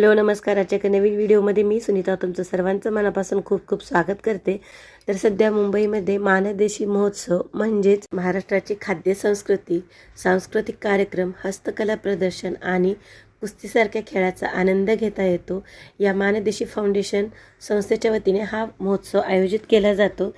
Hello नमस्कार. आजच्या एका नवीन व्हिडिओमध्ये मी सुनीता तुमचं सर्वांचं मनापासून खूप खूप स्वागत करते. तर सध्या मुंबईमध्ये मानदेशी महोत्सव म्हणजेच महाराष्ट्राची खाद्य संस्कृती सांस्कृतिक कार्यक्रम हस्तकला प्रदर्शन आणि कुस्तीसारख्या खेळाचा आनंद घेता येतो. या मानदेशी फाउंडेशन संस्थेच्या वतीने हा महोत्सव आयोजित केला जातो.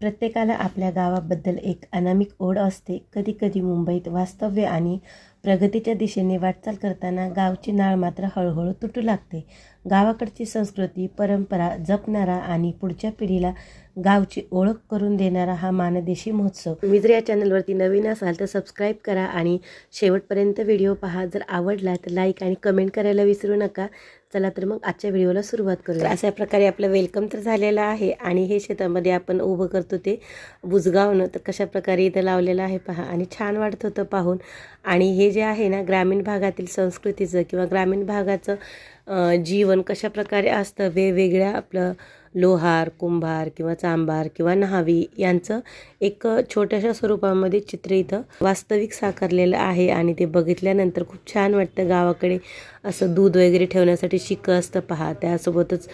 प्रत्येकाला आपल्या गावाबद्दल एक अनामिक ओढ असते. कधीकधी मुंबईत वास्तव्य आणि प्रगतीच्या दिशेने वाटचाल करताना गावची नाळ मात्र हळूहळू तुटू लागते. गावाकडची संस्कृती परंपरा जपणारा आणि पुढच्या पिढीला गावची ओळख करून देणारा हा मानदेशी महोत्सव. तुम्ही जर या चॅनलवरती नवीन असाल तर सबस्क्राईब करा आणि शेवटपर्यंत व्हिडिओ पहा. जर आवडला तर लाईक आणि कमेंट करायला विसरू नका. चला तर मग आजच्या व्हिडिओला सुरुवात करूया. अशा प्रकारे आपलं वेलकम तर झालेलं आहे आणि हे शेतामध्ये आपण उभं करतो ते बुजगावनं. तर कशा प्रकारे इथं लावलेलं आहे पहा. आणि छान वाटत होतं पाहून. आणि हे जे आहे ना ग्रामीण भागातील संस्कृतीचं किंवा ग्रामीण भागाचं जीवन कशा प्रकारे असतं वेगवेगळ्या आपलं लोहार कुंभार किंवा चांभार किंवा न्हावी यांचं एक छोट्याशा स्वरूपामध्ये चित्र इथं वास्तविक साकारलेलं आहे आणि ते बघितल्यानंतर खूप छान वाटतं गावाकडे असं दूध वगैरे ठेवण्यासाठी शिकं असतं पहा. त्यासोबतच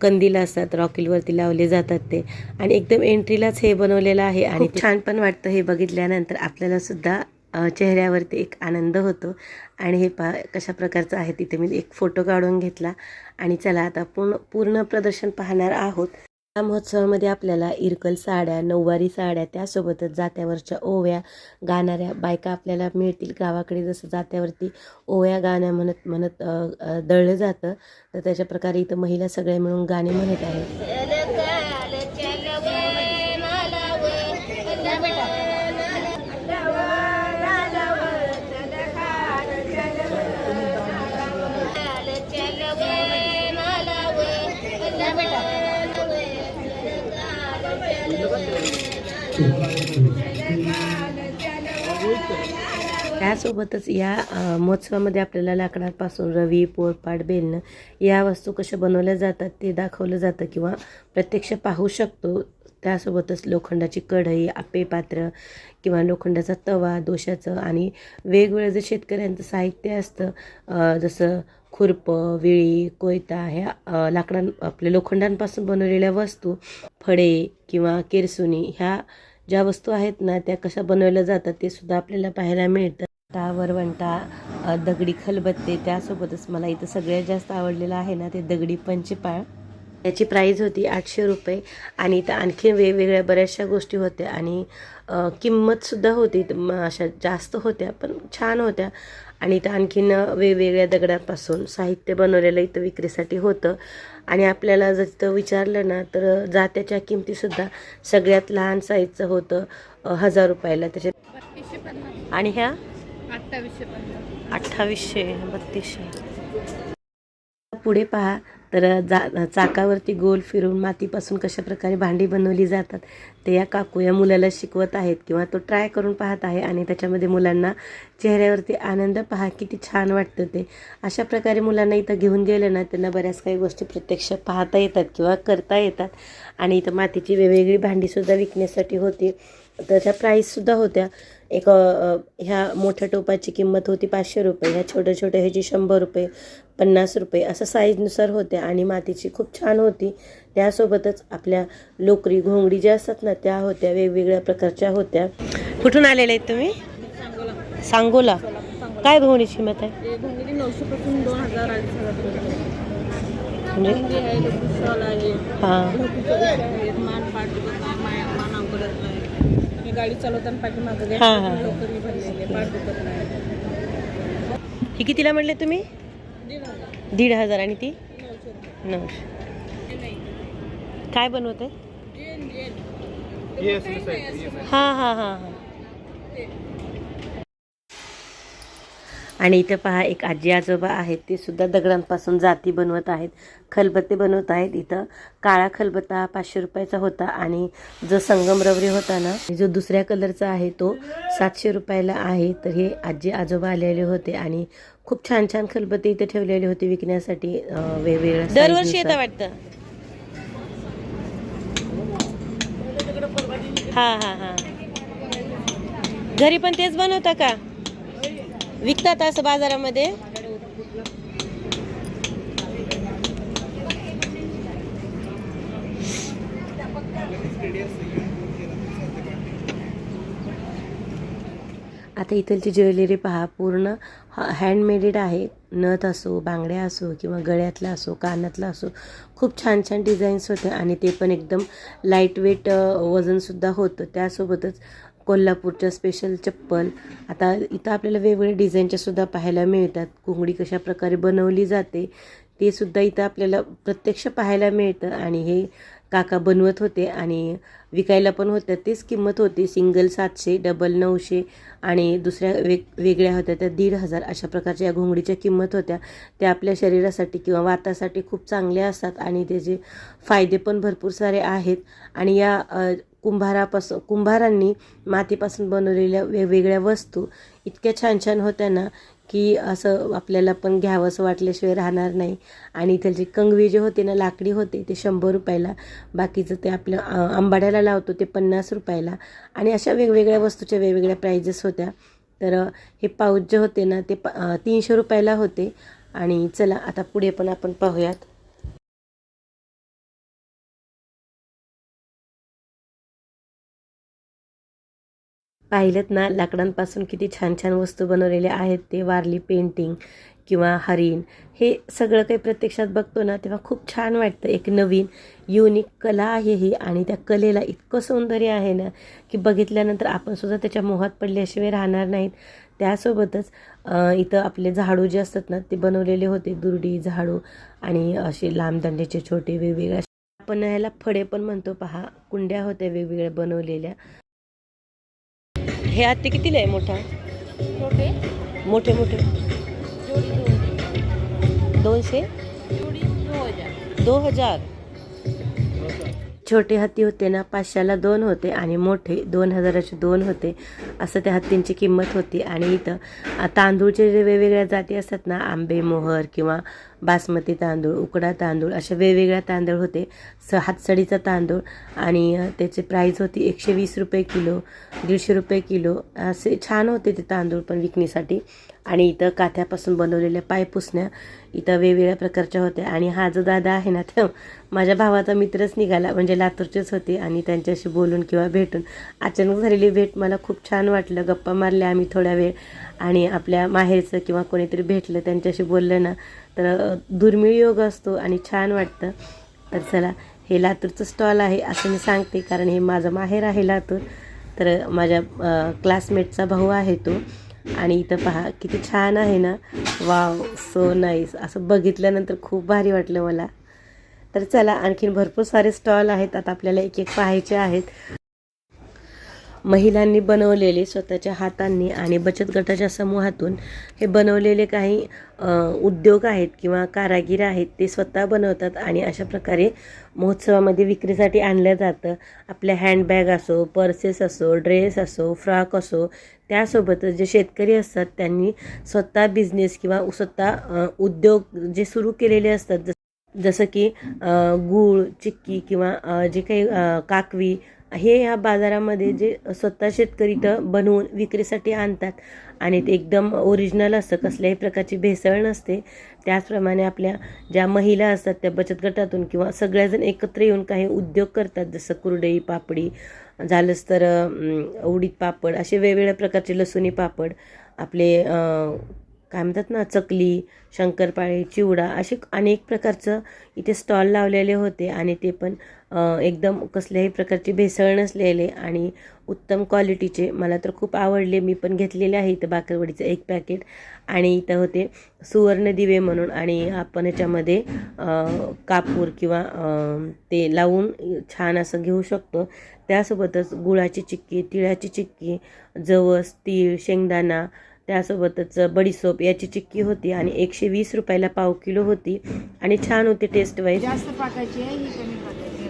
कंदील असतात रॉकेलवरती लावले जातात ते. आणि एकदम एंट्रीलाच हे बनवलेलं आहे आणि छान पण वाटतं हे बघितल्यानंतर. आपल्याला सुद्धा चेहऱ्यावरती एक आनंद होतो. आणि हे पा कशा प्रकारचं आहे तिथे मी एक फोटो काढून घेतला. आणि चला आता पूर्ण पूर्ण प्रदर्शन पाहणार आहोत. या महोत्सवामध्ये आपल्याला इरकल साड्या नऊवारी साड्या त्यासोबतच जात्यावरच्या ओव्या गाणाऱ्या बायका आपल्याला मिळतील. गावाकडे जसं जात्यावरती ओव्या गाण्या म्हणत म्हणत दळलं जातं तर त्याच्या प्रकारे इथं महिला सगळ्या मिळून गाणे म्हणत आहेत. त्यासोबतच या महोत्सवामध्ये आपल्याला लाकडापासून रवी पोळपाट बेलणं या वस्तू कशा बनवल्या जातात ते दाखवलं जातं किंवा प्रत्यक्ष पाहू शकतो. त्यासोबतच लोखंडाची कढई आपे पात्र किंवा लोखंडाचा तवा दोशाचं आणि वेगवेगळं जे शेतकऱ्यांचं साहित्य असतं जसं खुरपं विळी कोयता ह्या लाकडां आपल्या लोखंडांपासून बनवलेल्या वस्तू फळे किंवा केरसुनी ह्या ज्या वस्तू आहेत ना त्या कशा बनवल्या जातात ते सुद्धा आपल्याला पाहायला मिळतं. टा वरवंटा दगडी खलबत्ते त्यासोबतच मला इथं सगळ्यात जास्त आवडलेलं आहे ना ते दगडी पंचपाळ. याची प्राईज होती आठशे रुपये. आणि इथं आणखी वेगवेगळ्या बऱ्याचशा गोष्टी होत्या. आणि किंमतसुद्धा होती. अशा जास्त होत्या पण छान होत्या. आणि इथं आणखीन वेगवेगळ्या दगडापासून साहित्य बनवलेलं इथं विक्रीसाठी होतं. आणि आपल्याला जर तिथं विचारलं ना तर जात्याच्या किमतीसुद्धा सगळ्यात लहान साईजचं होतं हजार रुपयाला. पन्नास. आणि ह्या? अठ्ठावीसशे अठ्ठावीसशे बत्तीसशे. पुढे पहा. तर जा चाकावरती गोल फिरून मातीपासून कशाप्रकारे भांडी बनवली जातात ते या काकू या मुलाला शिकवत आहेत किंवा तो ट्राय करून पाहत आहे आणि त्याच्यामध्ये मुलांना चेहऱ्यावरती आनंद पहा. किती छान वाटतं ते. अशा प्रकारे मुलांना इथं घेऊन गेलं ना त्यांना बऱ्याच काही गोष्टी प्रत्यक्ष पाहता येतात किंवा करता येतात. आणि इथं मातीची वेगवेगळी भांडीसुद्धा विकण्यासाठी होती. त्याच्या प्राईससुद्धा होत्या. एक ह्या मोठ्या टोपाची किंमत होती पाचशे रुपये ह्या छोट्या छोट्या ह्याची शंभर रुपये पन्नास रुपये असं साईजनुसार होत्या आणि मातीची खूप छान होती. त्यासोबतच आपल्या लोकरी घोंगडी ज्या असतात ना त्या होत्या वेगवेगळ्या प्रकारच्या होत्या. कुठून आलेल्या आहेत तुम्ही? सांगोला. काय घोंगडीची किंमत आहे? हे भोंगडी आणि गाडी चालवताना पाठीमागं हा, हा, हा. लवकर भरलेले पाठ दुखत नाही. ही कितीला म्हटले तुम्ही? दीड हजार. दीड हजार. आणि ती? नऊशे रुपये. नऊशे. काय बनवते जेन जेन हां हां हां हां. आणि इथं पहा एक आजी आजोबा आहेत ते सुद्धा दगडांपासून जाती बनवत आहेत. खलबत्ते बनवत आहेत इथं. काळा खलबत्ता पाचशे रुपयाचा होता आणि जो संगमरवरी होता ना जो दुसऱ्या कलरचा आहे तो सातशे रुपयाला आहे. तर हे आजी आजोबा आलेले होते आणि खूप छान छान खलबत्ते इथे ठेवलेले होते विकण्यासाठी वेगवेगळ्या दरवर्षी येतं वाटतं. हां हां हां. घरी पण तेच बनवता का? विकतात असं बाजारामध्ये? आता इथलची ज्वेलरी पहा पूर्ण हँडमेडेड आहे. नथ असो बांगड्या असो किंवा गळ्यातला असो कानातला असो खूप छान छान डिझाईन्स होते आणि ते पण एकदम लाइट वेट वजनसुद्धा होतं. त्यासोबतच कोल्हापूरच्या स्पेशल चप्पल. आता इथं आपल्याला वेगवेगळ्या डिझाईनच्या सुद्धा पाहायला मिळतात. घोंगडी कशा प्रकारे बनवली जाते ते सुद्धा इथं आपल्याला प्रत्यक्ष पाहायला मिळतं. आणि हे काका बनवत होते आणि विकायला पण होत्या. तीच किंमत होती. सिंगल सातशे डबल नऊशे आणि दुसऱ्या वेग वेगळ्या होत्या. त्या दीड हजार अशा प्रकारच्या या घोंगडीच्या किंमत होत्या. त्या आपल्या शरीरासाठी किंवा वातासाठी खूप चांगल्या असतात. आणि त्याचे फायदे पण भरपूर सारे आहेत. आणि या कुंभारापासून कुंभारांनी मातीपासून बनवलेल्या वेगवेगळ्या वस्तू इतक्या छान छान होत्या ना की असं आपल्याला पण घ्यावंसं वाटल्याशिवाय राहणार नाही. आणि त्याची कंगवे जे होते ना लाकडी होते ते शंभर रुपयाला. बाकीचं ते आपलं आंबाड्याला लावतो ते पन्नास रुपयाला. आणि अशा वेगवेगळ्या वस्तूच्या वेगवेगळ्या प्राइजेस होत्या. तर हे पाऊच जे होते ना ते प तीनशे रुपयाला होते. आणि चला आता पुढे पण आपण पाहूयात. पाहिलेत ना लाकडांपासून किती छान छान वस्तू बनवलेल्या आहेत ते वारली पेंटिंग किंवा हरिण. हे सगळं काही प्रत्यक्षात बघतो ना तेव्हा खूप छान वाटतं. एक नवीन युनिक कला आहे ही आणि त्या कलेला इतकं सौंदर्य आहे ना की बघितल्यानंतर आपण सुद्धा त्याच्या मोहात पडल्याशिवाय राहणार नाहीत. त्यासोबतच इथं आपले झाडू जे असतात ना ते बनवलेले होते दुर्डी झाडू आणि असे लांबदंड्याचे छोटे वेगवेगळे आपण ह्याला फडे पण म्हणतो. पहा कुंड्या होत्या वेगवेगळ्या बनवलेल्या. हे आत्ते कितीला आहे? मोठा? मोठे? मोठे जोडी दोन. दोनशे? जोडी दो हजार. दो हजार. छोटे हत्ती होते ना पाचशेला दोन होते आणि मोठे दोन हजाराचे दोन होते. असं त्या हत्तींची किंमत होती. आणि इथं तांदूळचे जे वेगवेगळ्या जाती असतात ना आंबे मोहर किंवा बासमती तांदूळ उकडा तांदूळ अशा वेगवेगळ्या तांदूळ होते. स हातसडीचा तांदूळ आणि त्याची प्राईज होती एकशे वीस रुपये किलो दीडशे रुपये किलो. असे छान होते ते तांदूळ पण विकण्यासाठी. आणि इथं काथ्यापासून बनवलेल्या पायपुसण्या इथं वेगवेगळ्या प्रकारच्या होत्या. आणि हा जो दादा आहे ना तो माझ्या भावाचा मित्रच निघाला म्हणजे लातूरचेच होते आणि त्यांच्याशी बोलून किंवा भेटून अचानक झालेली भेट मला खूप छान वाटलं. गप्पा मारल्या आम्ही थोड्या वेळ आणि आपल्या माहेरचं किंवा कोणीतरी भेटलं त्यांच्याशी बोललं ना तर दुर्मिळ योग असतो आणि छान वाटतं. तर चला हे लातूरचं स्टॉल आहे असं मी सांगते कारण हे माझं माहेर आहे लातूर. तर माझ्या क्लासमेटचा भाऊ आहे तो. आणि इथं पहा किती छान आहे ना? वाव सो नाईस असं बघितल्यानंतर खूप भारी वाटलं मला. तर चला आणखीन भरपूर सारे स्टॉल आहेत. आता आपल्याला एक एक पाहायचे आहेत. महिलांनी बनवलेले स्वतःच्या हातांनी आणि बचत गटाच्या समूहातून हे बनवलेले काही उद्योग आहेत किंवा कारागीर आहेत ते स्वतः बनवतात आणि अशा प्रकारे महोत्सवामध्ये विक्रीसाठी आणलं जातं. आपल्या हँडबॅग असो पर्सेस असो ड्रेस असो फ्रॉक असो त्यासोबतच जे शेतकरी असतात त्यांनी स्वतः बिझनेस किंवा स्वतः उद्योग जे सुरू केलेले असतात जस जसं की गूळ चिक्की किंवा जे काही काकवी हे ह्या बाजारामध्ये जे स्वतः शेतकरी इथं बनवून विक्रीसाठी आणतात. आणि ते एकदम ओरिजिनल असतं कसल्याही प्रकारची भेसळ नसते. त्याचप्रमाणे आपल्या ज्या महिला असतात त्या बचत गटातून किंवा सगळ्याजण एकत्र येऊन काही उद्योग करतात जसं कुरडई पापडी झालंच तर उडीद पापड असे वेगवेगळ्या प्रकारचे लसुणी पापड आपले काय म्हणतात ना चकली शंकरपाळे चिवडा असे अनेक प्रकारचं इथे स्टॉल लावलेले होते आणि ते पण एकदम कसल्याही प्रकारची भेसळ नसलेले आणि उत्तम क्वालिटीचे मला तर खूप आवडले. मी पण घेतलेले आहे इथं बाकरवडीचं एक पॅकेट आणि इथं होते सुवर्ण दिवे म्हणून आणि आपण ह्याच्यामध्ये कापूर किंवा ते लावून छान असं घेऊ शकतो. त्यासोबतच गुळाची चिक्की तिळाची चिक्की जवस तीळ शेंगदाणा त्यासोबतच बडीसोप याची चिक्की होती आणि एकशे वीस रुपयाला पाव किलो होती. आणि छान होती टेस्ट वाईज जास्त पाकायची आहे ही कमी पाकायची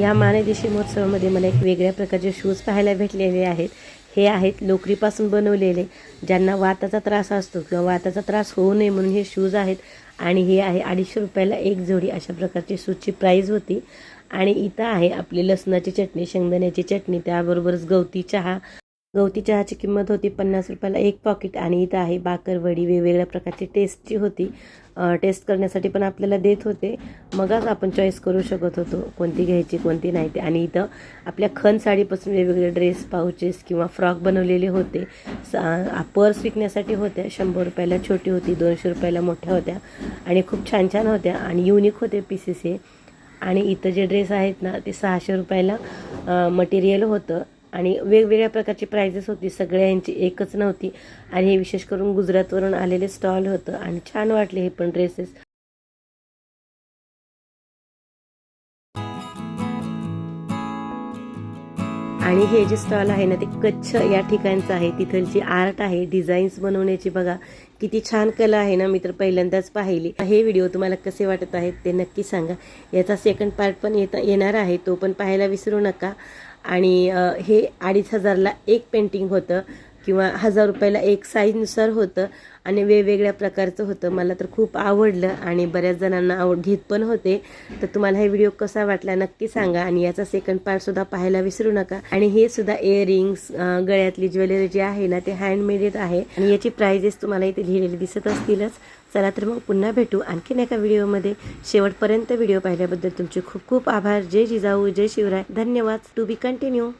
या मानदेशी महोत्सवामध्ये मला एक वेगळ्या प्रकारचे शूज पाहायला भेटलेले आहेत. हे आहेत लोकरीपासून बनवलेले ज्यांना वाताचा त्रास असतो किंवा वाताचा त्रास होऊ नये म्हणून हे शूज आहेत आणि हे आहे अडीचशे रुपयाला एक जोडी अशा प्रकारची शूजची प्राईज होती. आणि इथं आहे आपली लसणाची चटणी शेंगदाण्याची चटणी त्याबरोबरच गवती चहा गवती चहाची किंमत होती पन्नास रुपयाला एक पॉकेट आणि इथं आहे बाकरवडी वेगवेगळ्या प्रकारची टेस्टची होती. टेस्ट करण्यासाठी पण आपल्याला देत होते. मगच आपण चॉईस करू शकत होतो कोणती घ्यायची कोणती नाही ते. आणि इथं आपल्या खण साडीपासून वेगवेगळे ड्रेस पाउचेस किंवा फ्रॉक बनवलेले होते. सा पर्स विकण्यासाठी होत्या. शंभर रुपयाला छोटी होती दोनशे रुपयाला मोठ्या होत्या. आणि खूप छान छान होत्या आणि युनिक होते पीसेस हे. आणि इथं जे ड्रेस आहेत ना ते सहाशे रुपयाला मटेरियल होतं. आणि वेगवेगळ्या प्रकारची प्राइजेस होती सगळ्यांची एकच नव्हती. आणि हे विशेष करून गुजरातवरून आलेले स्टॉल होतं आणि छान वाटले हे पण ड्रेसेस आणि हे जे स्टॉल आहे ना ते कच्छ या ठिकाणचं आहे. तिथलची आर्ट आहे डिझाईन्स बनवण्याची बघा. किती छान कला आहे ना मी तर पहिल्यांदाच पाहिली. हे व्हिडिओ तुम्हाला कसे वाटत आहेत ते नक्की सांगा. याचा सेकंड पार्ट पण येता येणार आहे तो पण पाहायला विसरू नका. आणि हे अडीच हजारला एक पेंटिंग होतं किंवा हजार रुपयाला एक साईजनुसार होतं आणि वेगवेगळ्या प्रकारचं होतं. मला तर खूप आवडलं आणि बऱ्याच जणांना आवड घेत पण होते. तर तुम्हाला हे व्हिडिओ कसा वाटला नक्की सांगा आणि याचा सेकंड पार्टसुद्धा पाहायला विसरू नका. आणि हे सुद्धा इयरिंग्स गळ्यातली ज्वेलरी जी आहे ना ते हँडमेडेड आहे आणि याची प्राइजेस तुम्हाला इथे लिहिलेली दिसत असतीलच. चला तर मग पुन्हा भेटू आणखीन एका व्हिडिओमध्ये. शेवटपर्यंत व्हिडिओ पाहिल्याबद्दल तुमचे खूप खूप आभार. जय जिजाऊ जय शिवराय. धन्यवाद. To be continue